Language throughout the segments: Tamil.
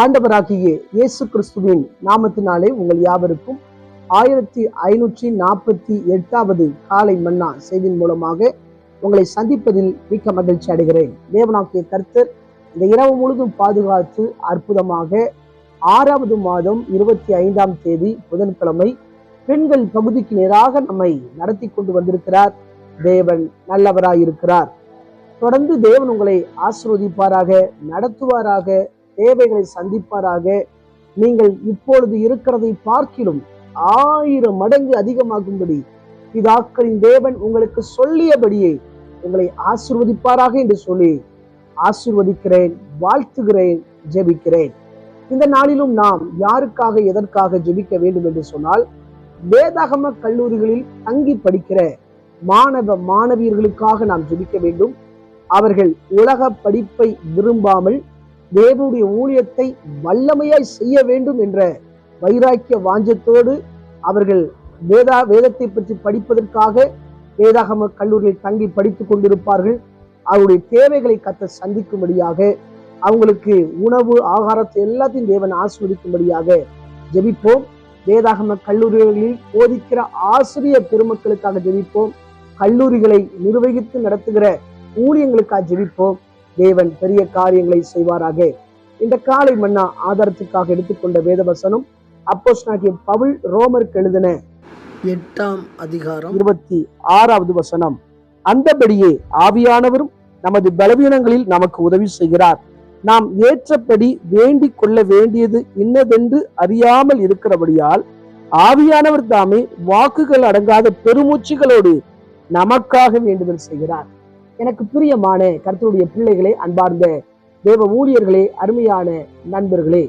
ஆண்டவராகிய இயேசு கிறிஸ்துவின் நாமத்தினாலே உங்கள் யாவருக்கும் ஆயிரத்தி ஐநூற்றி நாற்பத்தி எட்டாவது காலை மன்னா செய்தியின் மூலமாக உங்களை சந்திப்பதில் மிக்க மகிழ்ச்சி அடைகிறேன். தேவனாகிய கர்த்தர் இந்த இரவு முழுதும் பாதுகாத்து அற்புதமாக ஆறாவது மாதம் இருபத்தி ஐந்தாம் தேதி புதன்கிழமை பெண்கள் பகுதிக்கு நேராக நம்மை நடத்தி கொண்டு வந்திருக்கிறார். தேவன் நல்லவராயிருக்கிறார். தொடர்ந்து தேவன் உங்களை ஆசிர்வதிப்பாராக நடத்துவாராக தேவைகளை சந்திப்பாராக. நீங்கள் இப்பொழுது இருக்கிறதை பார்க்கிலும் ஆயிரம் மடங்கு அதிகமாகும்படி பிதாக்களின் தேவன் உங்களுக்கு சொல்லியபடியே உங்களை ஆசிர்வதிப்பாராக என்று சொல்லி ஆசிர்வதிக்கிறேன் வாழ்த்துகிறேன் ஜெபிக்கிறேன். இந்த நாளிலும் நாம் யாருக்காக எதற்காக ஜெபிக்க வேண்டும் என்று சொன்னால் வேதாகம கல்லூரிகளில் தங்கி படிக்கிற மாணவ மாணவியர்களுக்காக நாம் ஜெபிக்க வேண்டும். அவர்கள் உலக படிப்பை விரும்பாமல் தேவனுடைய ஊழியத்தை வல்லமையாய் செய்ய வேண்டும் என்ற வைராக்கிய வாஞ்சத்தோடு அவர்கள் வேதா வேதத்தை பற்றி படிப்பதற்காக வேதாகம கல்லூரியில் தங்கி படித்துக் கொண்டிருப்பார்கள். அவருடைய தேவைகளை கத்த சந்திக்கும்படியாக அவங்களுக்கு உணவு ஆகாரத்தை எல்லாத்தையும் தேவன் ஆஸ்வதிக்கும்படியாக ஜெபிப்போம். வேதாகம கல்லூரிகளில் போதிக்கிற ஆசிரியர் பெருமக்களுக்காக ஜெபிப்போம். கல்லூரிகளை நிர்வகித்து நடத்துகிற ஊழியங்களுக்காக ஜெபிப்போம். தேவன் பெரிய காரியங்களை செய்வாராக. இந்த காலை மன்னா ஆதாரத்துக்காக எடுத்துக்கொண்ட வேதவசனம் அப்போஸ்தலனாகிய பவுல் ரோமருக்கு எழுதின எட்டாம் அதிகாரம் இருபத்தி ஆறாவது வசனம். அந்தபடியே ஆவியானவரும் நமது பலவீனங்களில் நமக்கு உதவி செய்கிறார். நாம் ஏற்றபடி வேண்டிக் கொள்ள வேண்டியது இன்னதென்று அறியாமல் இருக்கிறபடியால் ஆவியானவர் தாமே வாக்குகள் அடங்காத பெருமூச்சுகளோடு நமக்காக வேண்டுதல் செய்கிறார். எனக்கு பிரியமான கர்த்தருடைய பிள்ளைகளே அன்பார்ந்த தேவ ஊழியர்களே அருமையான நண்பர்களே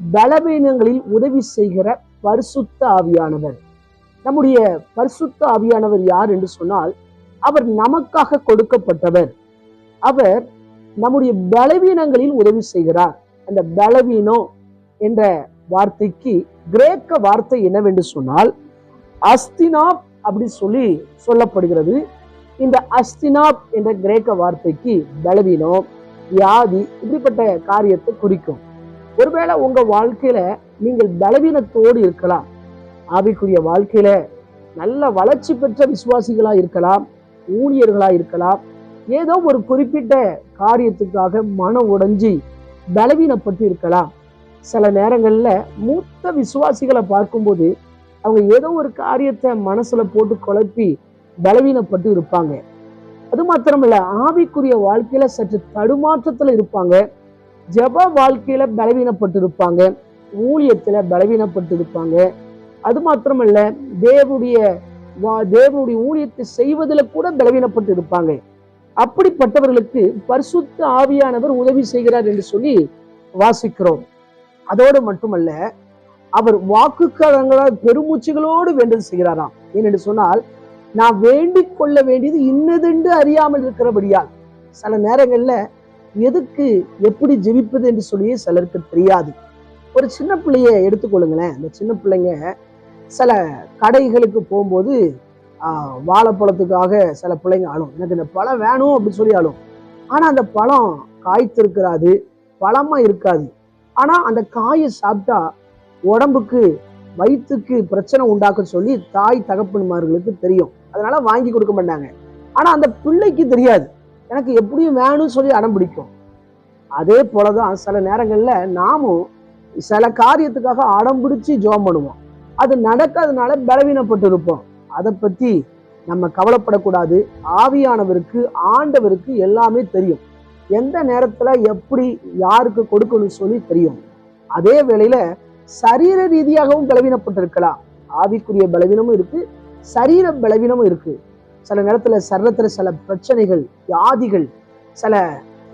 பலவீனங்களில் உதவி செய்கிற பரிசுத்த ஆவியானவர். நம்முடைய பரிசுத்த ஆவியானவர் யார் என்று சொன்னால் அவர் நமக்காக கொடுக்கப்பட்டவர். அவர் நம்முடைய பலவீனங்களில் உதவி செய்கிறார். அந்த பலவீனம் என்ற வார்த்தைக்கு கிரேக்க வார்த்தை என்னவென்று சொன்னால் அஸ்தினா அப்படி சொல்லி சொல்லப்படுகிறது. இந்த அஸ்தினாப் என்ற கிரேக்க வார்த்தைக்கு பலவீனம் வியாதி இப்படிப்பட்ட காரியத்தை குறிக்கும். ஒருவேளை உங்க வாழ்க்கையில நீங்கள் பலவீனத்தோடு இருக்கலாம். ஆவிக்குரிய வாழ்க்கையில நல்ல வளர்ச்சி பெற்ற விசுவாசிகளா இருக்கலாம் ஊழியர்களா இருக்கலாம். ஏதோ ஒரு குறிப்பிட்ட காரியத்துக்காக மனம் உடைஞ்சி பலவீனப்பட்டு இருக்கலாம். சில நேரங்களில் மூத்த விசுவாசிகளை பார்க்கும்போது அவங்க ஏதோ ஒரு காரியத்தை மனசுல போட்டு குழப்பி பலவீனப்பட்டு இருப்பாங்க. அது மாத்திரமல்ல ஆவிக்குரிய வாழ்க்கையில சற்று தடுமாற்றத்துல இருப்பாங்க. ஜப வாழ்க்கையில பலவீனப்பட்டு இருப்பாங்க. ஊழியத்துல பலவீனப்பட்டு இருப்பாங்க. அது மாத்திரமல்ல தேவனுடைய வா- தேவனுடைய ஊழியத்தை செய்வதில் கூட பலவீனப்பட்டு இருப்பாங்க. அப்படிப்பட்டவர்களுக்கு பரிசுத்த ஆவியானவர் உதவி செய்கிறார் என்று சொல்லி வாசிக்கிறோம். அதோடு மட்டுமல்ல அவர் வாக்குக்காரங்களால் பெருமூச்சுகளோடு வேண்டது செய்கிறாராம். ஏனென்று சொன்னால் நான் வேண்டிக் கொள்ள வேண்டியது இன்னதென்று அறியாமல் இருக்கிறபடியால் சில நேரங்களில் எதுக்கு எப்படி ஜெபிப்பது என்று சொல்லி சிலருக்கு தெரியாது. ஒரு சின்ன பிள்ளைய எடுத்துக்கொள்ளுங்களேன். அந்த சின்ன பிள்ளைங்க சில கடைகளுக்கு போகும்போது வாழைப்பழத்துக்காக சில பிள்ளைங்க ஆளும். எனக்கு இந்த பழம் வேணும் அப்படின்னு சொல்லி ஆளும். ஆனால் அந்த பழம் காய்த்திருக்கிறாது பழமாக இருக்காது. ஆனால் அந்த காயை சாப்பிட்டா உடம்புக்கு வயிற்றுக்கு பிரச்சனை உண்டாக்குன்னு சொல்லி தாய் தகப்பன்மார்களுக்கு தெரியும். அதனால வாங்கி கொடுக்க மாட்டாங்க. ஆனா அந்த பிள்ளைக்கு தெரியாது. எனக்கு எப்படியும் வேணும்னு சொல்லி அடம் பிடிக்கும். அதே போலதான் சில நேரங்கள்ல நாமும் சில காரியத்துக்காக அடம் பிடிச்சி ஜோம் பண்ணுவோம். அது நடக்காதனால பலவீனப்பட்டு இருப்போம் அதை பத்தி நம்ம கவலைப்படக்கூடாது. ஆவியானவருக்கு ஆண்டவருக்கு எல்லாமே தெரியும். எந்த நேரத்துல எப்படி யாருக்கு கொடுக்கணும்னு சொல்லி தெரியும். அதே வேளையில சரீர ரீதியாகவும் பலவீனப்பட்டிருக்கலாம். ஆவிக்குரிய பலவீனமும் இருக்கு. சரீர பலவீனமும் இருக்கு. சில நேரத்துல சரீரத்துல சில பிரச்சனைகள் வியாதிகள் சில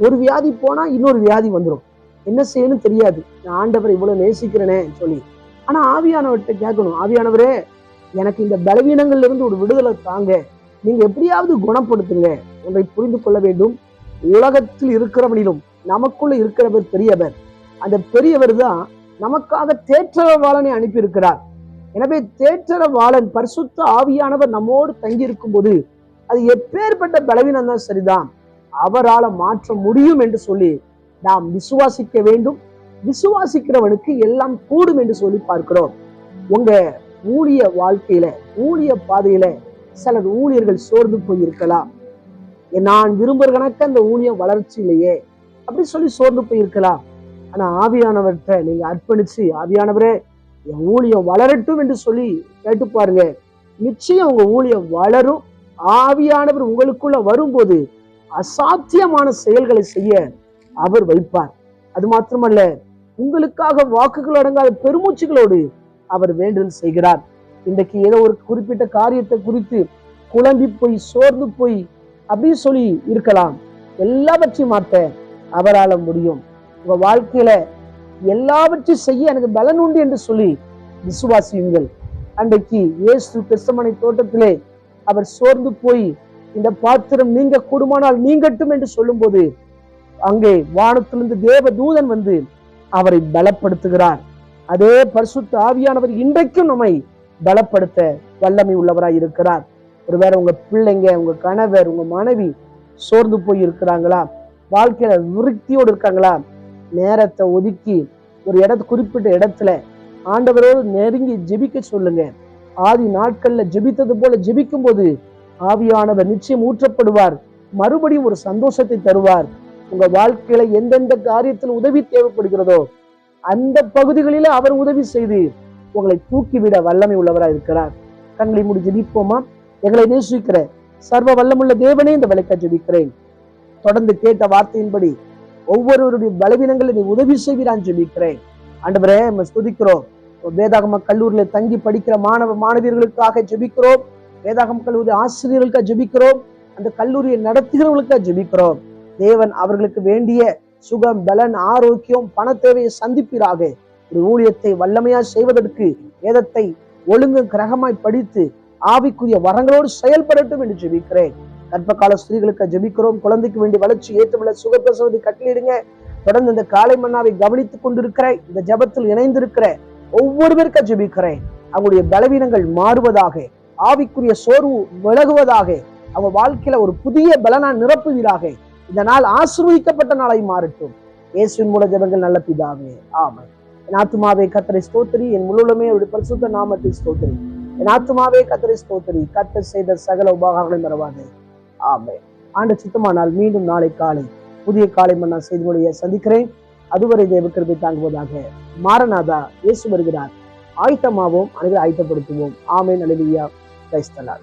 ஒரு வியாதி போனா இன்னொரு வியாதி வந்துடும் என்ன செய்யணும் தெரியாது. நான் ஆண்டவரை இவ்வளவு நேசிக்கிறேனே சொல்லி. ஆனா ஆவியானவர்கிட்ட கேட்கணும். ஆவியானவரே எனக்கு இந்த பலவீனங்கள்ல இருந்து ஒரு விடுதலை தாங்க. நீங்க எப்படியாவது குணப்படுத்துங்க. ஒன்றை புரிந்து கொள்ள வேண்டும். உலகத்தில் இருக்கிறவனிலும் நமக்குள்ள இருக்கிறவர் பெரியவர். அந்த பெரியவர் தான் நமக்காக தேற்றவாளனை அனுப்பியிருக்கிறார். எனவே தேற்றரவாளன் பரிசுத்த ஆவியானவர் நம்மோடு தங்கி இருக்கும்போது அது எப்பேற்பட்ட பலவீனம் தான் சரிதான். அவரால மாற்ற முடியும் என்று சொல்லி நாம் விசுவாசிக்க வேண்டும். விசுவாசிக்கிறவனுக்கு எல்லாம் கூடும் என்று சொல்லி பார்க்கிறோம். உங்க ஊழிய வாழ்க்கையில ஊழிய பாதையில சிலர் ஊழியர்கள் சோர்ந்து போயிருக்கலாம். நான் விரும்புற கணக்கு அந்த ஊழியம் வளர்ச்சி இல்லையே அப்படி சொல்லி சோர்ந்து போயிருக்கலாம். ஆனா ஆவியானவர்கிட்ட நீங்க அர்ப்பணிச்சு ஆவியானவரே என் ஊழியம் வளரட்டும் என்று சொல்லி கேட்டு பாருங்க. நிச்சயம் உங்க ஊழியம் வளரும். ஆவியானவர் உங்களுக்குள்ள வரும்போது அசாத்தியமான செயல்களை செய்ய அவர் வைப்பார். அது மாத்திரமல்ல உங்களுக்காக வாக்குகள் அடங்காத பெருமூச்சுகளோடு அவர் வேண்டுதல் செய்கிறார். இன்றைக்கு ஏதோ ஒரு குறிப்பிட்ட காரியத்தை குறித்து குழம்பி போய் சோர்ந்து போய் அப்படின்னு சொல்லி இருக்கலாம். எல்லாவற்றையும் மாற்ற அவரால முடியும். உங்க வாழ்க்கையில எல்லாவற்றையும் செய்ய எனக்கு பலன் உண்டு என்று சொல்லி விசுவாசியுங்கள். அன்றைக்கு இயேசு கிறிஸ்தமனை தோட்டத்திலே அவர் சோர்ந்து போய் இந்த பாத்திரம் நீங்க கூடுமானால் நீங்கட்டும் என்று சொல்லும்போது அங்கே வானத்திலிருந்து தேவ தூதன் வந்து அவரை பலப்படுத்துகிறார். அதே பரிசுத்த ஆவியானவர் இன்றைக்கும் நம்மை பலப்படுத்த வல்லமை உள்ளவராய் இருக்கிறார். ஒருவேளை உங்க பிள்ளைங்க உங்க கணவர் உங்க மனைவி சோர்ந்து போய் இருக்கிறாங்களா? வாழ்க்கையில விருத்தியோடு இருக்காங்களா? நேரத்தை ஒதுக்கி ஒரு இடத்து குறிப்பிட்ட இடத்துல ஆண்டவரோடு நெருங்கி ஜெபிக்க சொல்லுங்க. ஆதி நாட்கள்ல ஜெபித்தது போல ஜெபிக்கும் போது ஆவியானவர் நிச்சயம் ஊற்றப்படுவார். மறுபடியும் ஒரு சந்தோஷத்தை தருவார். உங்க வாழ்க்கையில எந்தெந்த காரியத்தில் உதவி தேவைப்படுகிறதோ அந்த பகுதிகளில அவர் உதவி செய்து உங்களை தூக்கிவிட வல்லமை உள்ளவராக இருக்கிறார். கண்களை மூடி ஜெபிப்போமா? எங்களை நேசிக்கிற சர்வ வல்லமுள்ள தேவனே இந்த விளக்க ஜெபிக்கிறேன். தொடர்ந்து கேட்ட வார்த்தையின்படி ஒவ்வொருவருடைய பலவீனங்களை நீ உதவி செய்கிறான் ஜெபிக்கிறேன் ஆண்டவரே நம்ம ஸ்துதிக்கிறோம். வேதாகம கல்லூரியில தங்கி படிக்கிற மாணவ மாணவியர்களுக்காக ஜெபிக்கிறோம். வேதாகம் கல்லூரி ஆசிரியர்களுக்காக ஜெபிக்கிறோம். அந்த கல்லூரியை நடத்துகிறவர்களுக்காக ஜெபிக்கிறோம். தேவன் அவர்களுக்கு வேண்டிய சுகம் பலன் ஆரோக்கியம் பண தேவையை சந்திப்பீராக. ஒரு ஊழியத்தை வல்லமையா செய்வதற்கு வேதத்தை ஒழுங்கு கிரகமாய் படித்து ஆவிக்குரிய வரங்களோடு செயல்படட்டும் என்று ஜெபிக்கிறேன். கர்ப்ப கால ஸ்திரீகளுக்கு ஜபிக்கிறோம். குழந்தைக்கு வேண்டிய வளர்ச்சி ஏற்றமுள்ள சுகப்பிரசவத்தை கட்டளிடுங்க தொடர்ந்து இந்த காலை மன்னாவை கவனித்துக் கொண்டிருக்கிற இந்த ஜெபத்தில் இணைந்திருக்கிற ஒவ்வொருவருக்க ஜெபிக்கிறேன். அவங்களுடைய பலவீனங்கள் மாறுவதாக ஆவிக்குரிய சோர்வு விலகுவதாக அவங்க வாழ்க்கையில ஒரு புதிய பலனா நிரப்புவீராக. இந்த நாள் ஆசிர்வதிக்கப்பட்ட நாளை மாறட்டும். இயேசுவின் மூல ஜெபங்கள் நல்ல பிதாவே ஆமை என் ஆத்துமாவே கத்தரை ஸ்தோத்திரி. என் முழுவதுமே அவருடைய பரிசுத்த நாமத்தை ஸ்தோத்திரி. என் ஆத்துமாவே கத்தரை ஸ்தோத்திரி. கத்தர் செய்த சகல உபகாரங்களை மறவாதே. ஆமே ஆண்டு சித்தமானால் மீண்டும் நாளை காலை புதிய காலை மன்னா செய்திகளுடைய சந்திக்கிறேன். அதுவரை தேவ கிருபை தாங்குவதாக மாரநாதா இயேசு வருகிறார். ஆயத்தமாவோம் அனைவரும் ஆயத்தப்படுத்துவோம். ஆமேன் அலுவலியா கிரைஸ்தலார்.